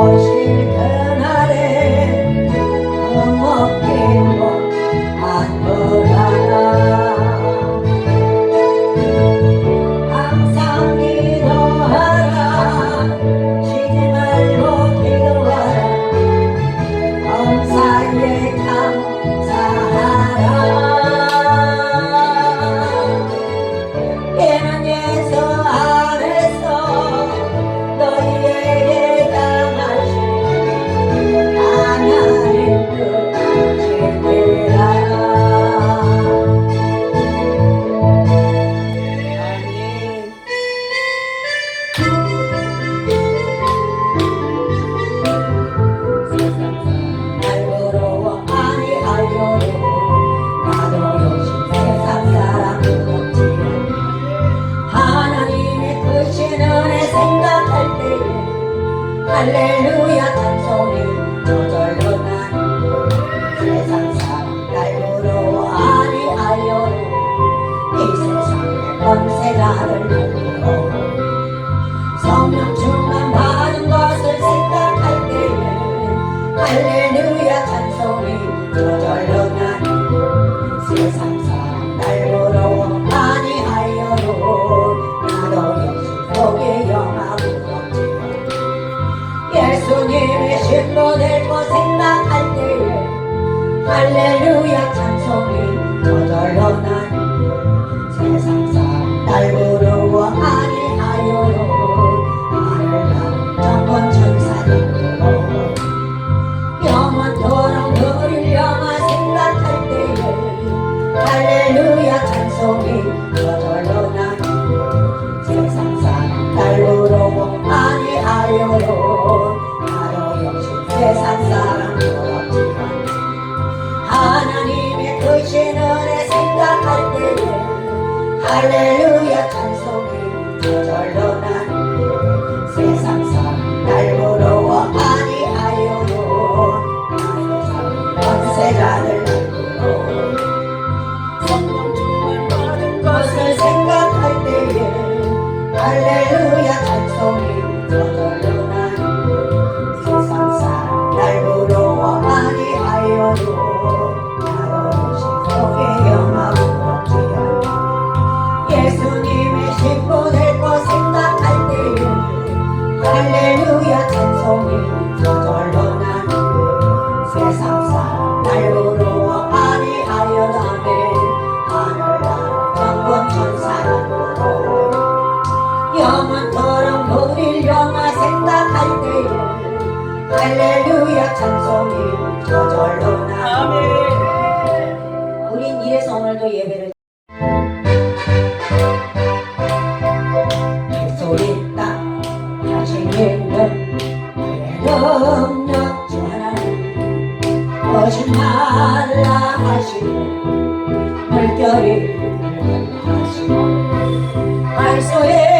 Lord, she Hallelujah. Hallelujah. 영원토록 우릴 영화 생각할 때에 할렐루야 찬송이 저절로 나오네 우린 이래서 오늘도 예배를 소리 땅 다시 있는 예능력 전하는 거짓말라 하시고 물결이 하시고 말소에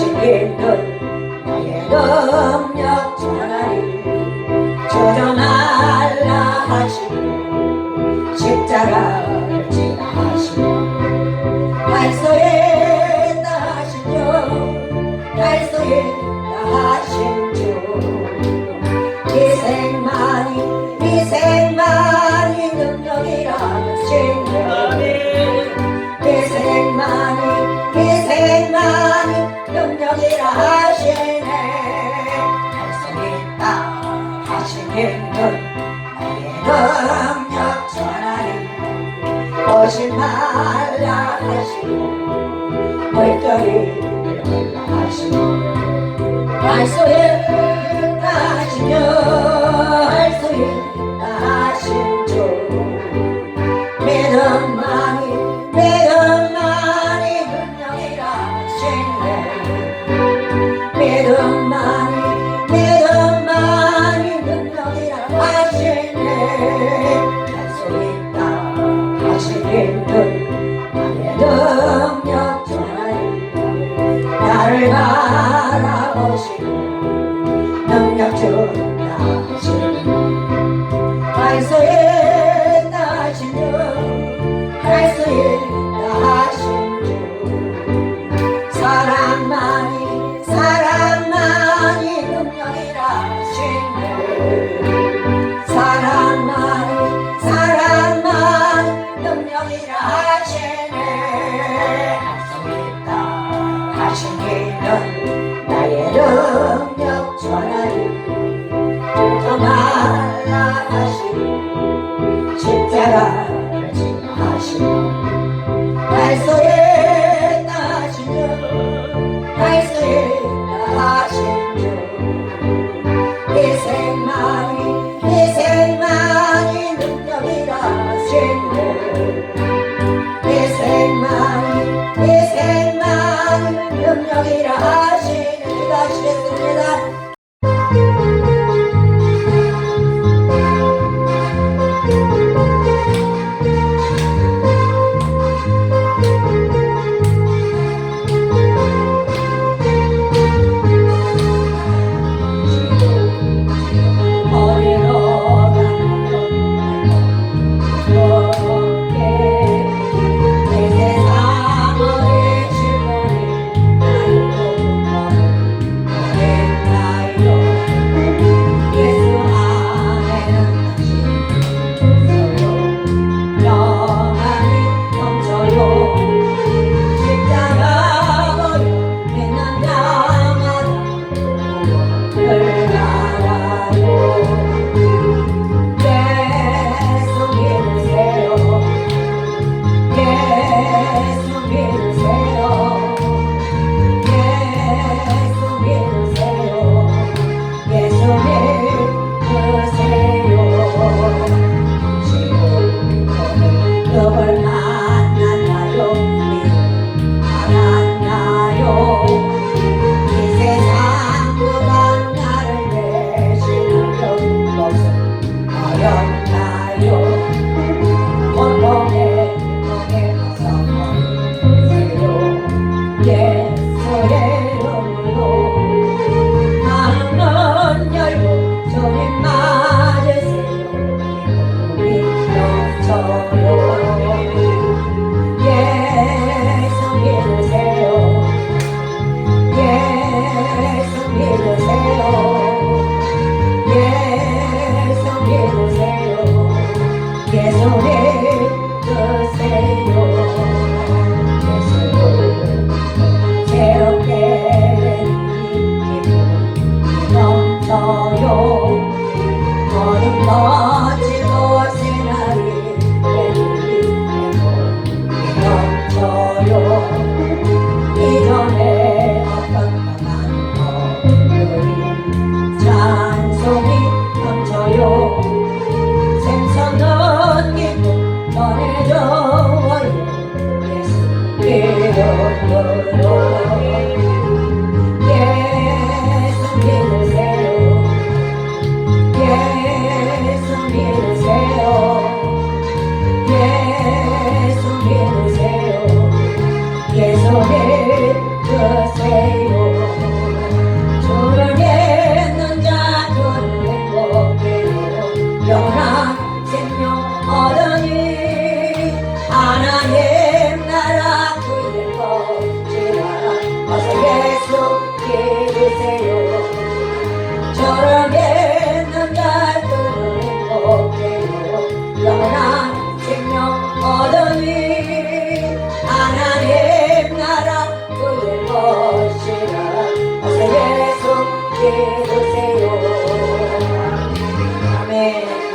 She gave her. I 성령 천하님 오지 말라 하시고 멀더니 일어나 하시고 말소에 나라 모시는 능력 주 Angela